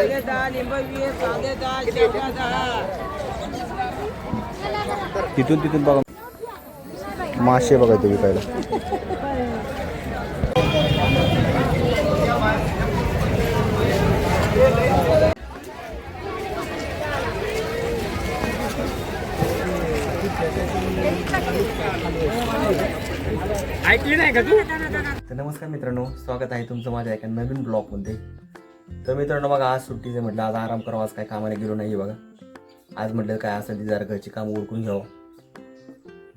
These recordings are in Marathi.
वांगे दहा लिंब वीस कांदे दहा शेवगा दहा तिथून तिथून बघा. मासे बघा ते विकायला. ऐकली नाही का तू? तर नमस्कार मित्रांनो स्वागत आहे तुमचं माझ्या एका नवीन ब्लॉगमध्ये तर मित्रांनो बघा आज सुट्टीचे म्हटलं. आज आराम करावा आज काय कामाला गेलो नाही बघा. आज म्हटलं काय असेल ते जरा घरची काम उरकून घ्यावं.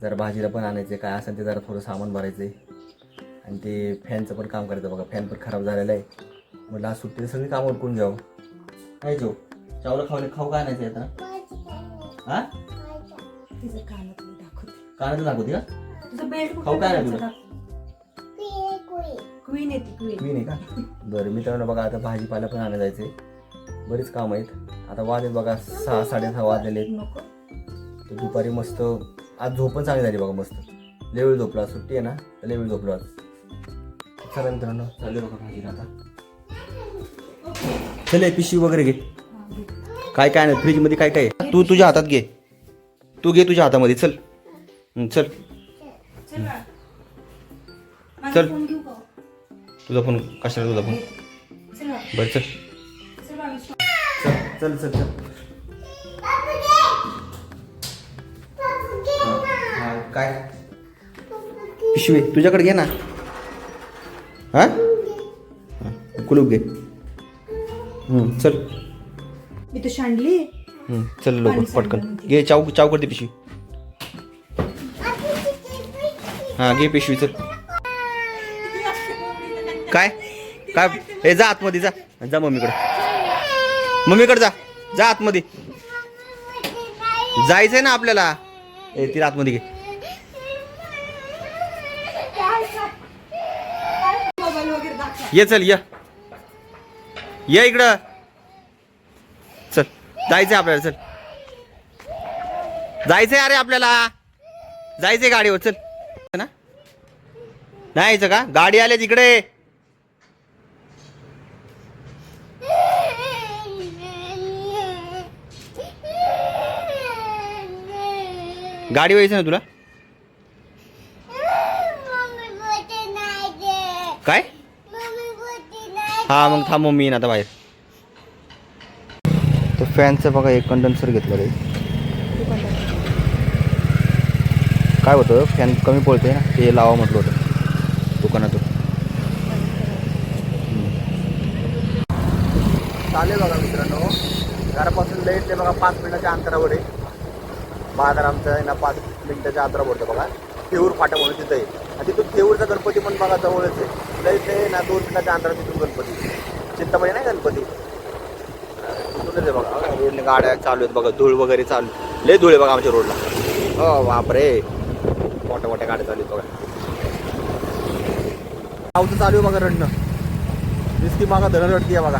जरा भाजीला पण आणायचे काय असेल ते जरा थोडं सामान भरायचं आणि ते फॅनचं पण काम करायचं बघा. फॅन पण खराब झालेला आहे. म्हटलं आज सुट्टीला सगळी काम उरकून घ्यावं. काय जो चावलं खाऊ खाऊ काय आणायचं आता? हा? तिचं कानातलं दाखवते. कानाचं दाखवते का? तुझं बेल्ट खाऊ काय नाही तुला? क्वीन येते क्वीन क्वीन आहे का? बरं मित्रांनो बघा आता भाजीपाला पण आणा जायचे बरेच काम आहेत. आता वाजले बघा सहा साडेसहा वाजलेले आहेत तर दुपारी मस्त आज झोप पण चांगली झाली बघा मस्त. लय वेळ झोपलो आज सुट्टी आहे ना? तर लय वेळ झोपलो आज. चला मित्रांनो चालले बघा भाजीला आता. चल पिशवी वगैरे घे. काय काय नाही फ्रीजमध्ये काय काय आहे? तू तुझ्या हातात घे. तू घे तुझ्या हातामध्ये चल. चल. चल तुझा फोन कशाला तुझा फोन. बरं चल. चल. चल चल. हा, काय? पिशवी तुझ्याकडे घे ना. हा? हा, कुलूप घे. हं, चल. मी तर शांडली. हं, चल लवकर पटकन. घे चाव चाव करते पिशवी. हा घे पिशवी चल. काय? काय? हे जा आतमध्ये जा. जा मम्मीकडे. मम्मीकडे जा. जा आतमध्ये. जायचंय ना आपल्याला. ए तिला आतमध्ये घे. ये चल ये. ये इकडं. चल जायचंय आपल्याला चल. जायचंय अरे आपल्याला. जायचंय गाडीवर चल. ना? नाही यायचं का? गाडी आल्या तिकडे. गाडी व्हायचं ना तुला? काय? हा मग थांब मी येईन आता बाहेर. तर फॅनचं बघा एक कंडेन्सर घेतलं रे काय होतं? फॅन कमी पडतोय ना? ते लावा म्हटलं होतं. दुकानातून. चालेल बघा मित्रांनो. घरापासून लेट ते बघा पाच मिनिटाच्या अंतरावर आहे. बाजार आमचं आहे ना पाच मिनिटाच्या अंतरावर होतं बघा. थेऊर फाटा म्हणून तिथं आहे. आणि तिथून थेऊरचा गणपती पण बघा जवळच आहे. लईच आहे ना दोन मिनिटाच्या अंतरावर तिथून गणपती. चिंतामणी नाही गणपती? तिथूनच आहे बघा. रोडने गाड्या चालू आहेत बघा धूळ वगैरे चालू. लय धूळ आहे बघा आमच्या रोडला. हो बापरे. मोठ्या मोठ्या गाड्या चालू आहेत बघा. पावचं चालू आहे बघा रडणं. दिसती मागा धरण रडती आहे बघा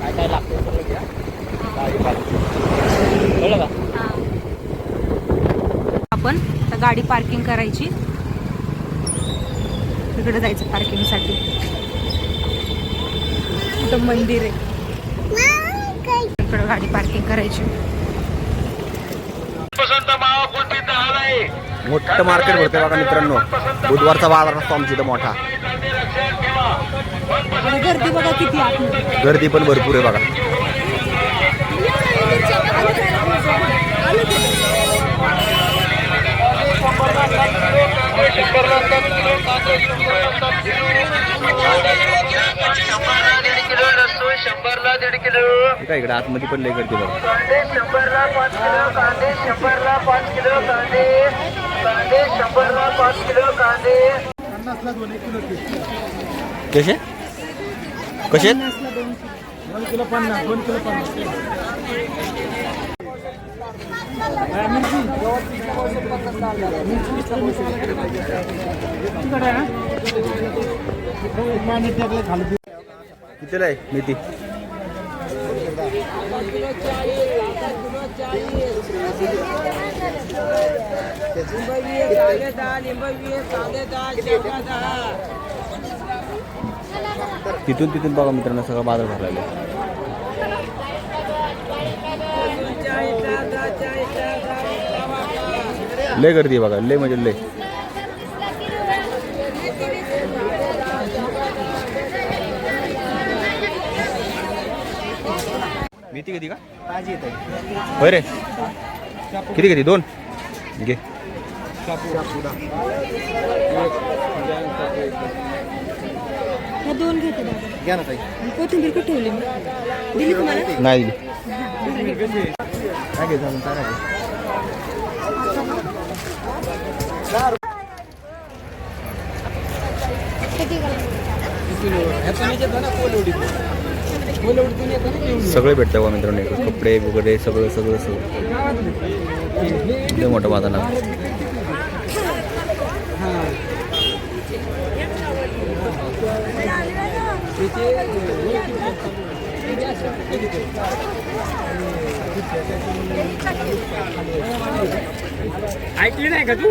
काय काय लागतं सगळं घ्या गाडी पार्किंग. कळलं का आपण तर गाडी पार्किंग करायची. तिकडे जायचं पार्किंगसाठी इथं मंदिर आहे. इकडे गाडी पार्किंग करायची. मोठं मार्केट भरतंय बघा मित्रांनो. बुधवारचा बाजार असतो आमच्या इथं मोठा. गर्दी बघा किती गर्दी पण भरपूर आहे बघा. शंभरला दीड किलो लसूण शंभरला दीड किलो हे काय इकडे आतमध्ये पण लय गर्दी बघा कांदे शंभरला पाच किलो कांदे शंभरला पाच किलो कांदे कांदे शंभरला पाच किलो कांदे कसे कसे आहेत? कितीला आहे मेथी तिथून तिथून बघा मित्रांनो सगळं बाजार भरलेला आहे. लय गर्दी आहे बघा लय म्हणजे लय मेथी किती का? होय रे. किती किती? दोन? घे. दोन घेते दादा घ्या ना ताई. कोथिंबीर कुठे ठेवली दिली तुम्हाला? नाही दिली. काय घ्यायचं सगळे भेटतं बा मित्रांनो कपडे वगैरे सगळं सगळं सगळं लय मोठं बाजार आहे. ऐकली नाही का तू?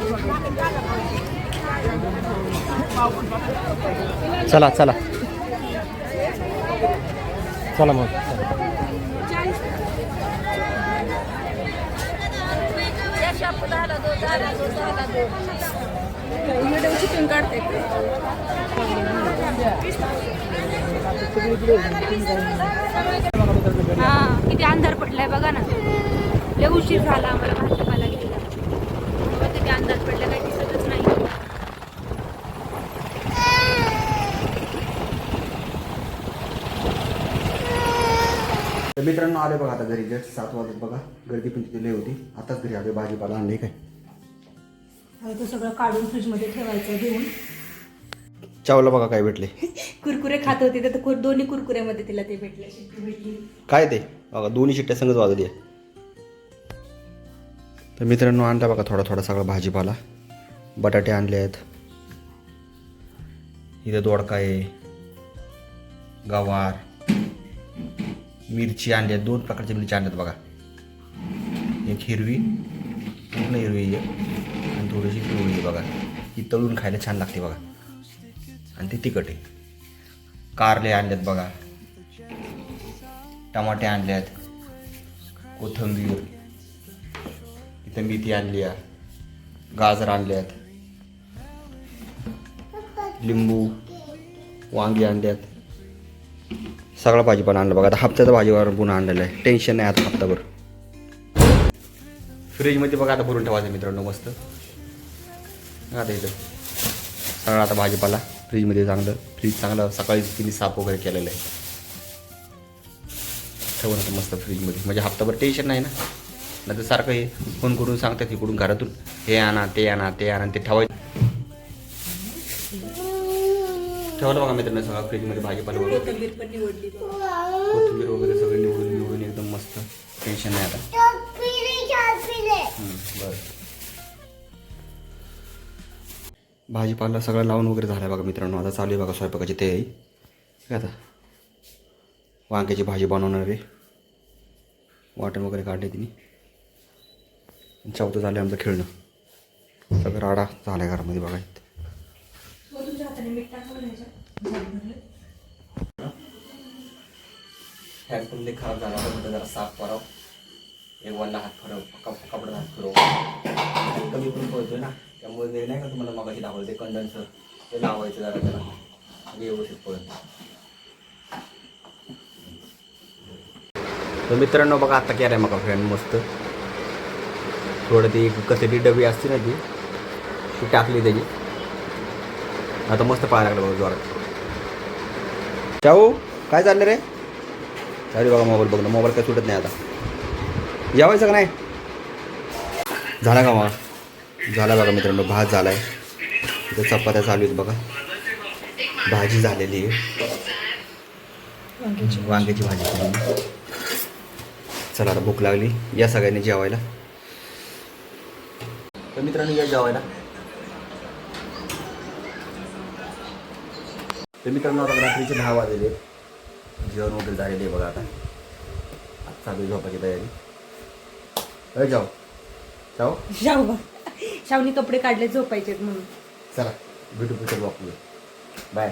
चला चला. चला मग. हा किती अंधार पडलाय बघा ना. लय उशीर झाला आम्हाला भाजीपाला घ्यायला. किती अंधार पडला तर मित्रांनो आले बघा आता घरी. जस्ट सात वाजत बघा. गर्दी पण तिथे लय होती. आताच घरी आले भाजीपाला आणले काय? तो सगळं काढून फ्रीजमध्ये ठेवायचं घेऊन. चावला बघा काय भेटले कुरकुरे खात होते तर कुर- दोन्ही कुरकुऱ्यामध्ये तिला ते भेटले शिट्टी भेटली. काय ते? बघा दोन्ही शिट्ट्या संगत वाजली आहे तर मित्रांनो आणला बघा थोडा थोडा सगळा भाजीपाला. बटाटे आणले आहेत. इथे दोडका आहे. गवार. मिरची आणल्या दोन प्रकारच्या मिरची आणल्यात बघा. एक हिरवी पूर्ण हिरवी आहे. आणि थोडीशी पिवळी आहे बघा. ही तळून खायला छान लागते बघा. आणि ती तिखट आहे. कारले आणल्यात बघा. टमाटे आणल्यात कोथंबीर कोथिंबीर. इथं मेथी आणली आहे. गाजर आणल्यात आहेत. लिंबू वांगी आणल्यात सगळा भाजीपाला आणलं. बघा आता हप्त्याचा भाजीवर पुन्हा आणलेला आहे. टेन्शन नाही आता हप्ताभर. फ्रीजमध्ये बघा आता भरून ठेवायचं मित्रांनो मस्त. आता इथं सगळा आता भाजीपाला. फ्रीजमध्ये चांगलं फ्रीज चांगलं सकाळी तिने साफ वगैरे केलेलं आहे. ठेवून आता मस्त फ्रीजमध्ये म्हणजे हप्ताभर टेन्शन नाही ना? नाही तर सारखं हे फोन करून सांगतात इकडून घरातून. हे आणा ते आणा ते आणा ते ठेवायचं. ठेवलं बघा मित्रांनो सगळं फ्रीजमध्ये भाजीपाला वगैरे. कोथिंबीर वगैरे सगळं निवडून टेन्शन नाही आता. बरं. भाजीपाला सगळं लावून वगैरे झालं आहे बघा मित्रांनो. आता चालू आहे बघा स्वयंपाकाची तयारी. काय आता. वांग्याची भाजी बनवणार आहे. वाटण वगैरे काढले तिने. चौथं झालं आमचं खेळणं. सगळं राडा झाला आहे घरामध्ये बघा. इथं. पण खराब झाला. होता जरा साफ करावं. एक वल्ला हात फिरव कप कपडा हात फिरव. कमी पण पळतोय ना. त्यामुळे नाही का तुम्हाला मगाशी दाखवलं ते कंडेन्सर ते लावायचं जरा त्याला. म्हणजे व्यवस्थित पळत तर मित्रांनो बघा आता केलं आहे मग फ्रेंड मस्त. थोडं ती कसली डबी असते ना ती ती टाकली त्याची. आता मस्त पाहायला लागलं बघा जोरात. चाऊ काय चाललं रे? अरे बघा मोबाईल बघ ना मोबाईल काय सुटत नाही आता. जेवायचं का नाही? झाला का मग? झाला बघा मित्रांनो भात झाला आहे इथं चपात्या चालू आहेत बघा. भाजी झालेली आहे. वांग्याची भाजी. चला आता भूक लागली. या सगळ्यांनी जेवायला. तर मित्रांनो या जेवायला. तर मित्रांनो आता रात्रीचे दहा वाजले. जेवण वगैरे झालेले आहे बघा आता. चालू झोपाची तयारी. अरे जाऊ जाऊ शाहू शावनी कपडे काढले झोपायचे म्हणून. चला भेटू पुढच्या ब्लॉकमध्ये बाय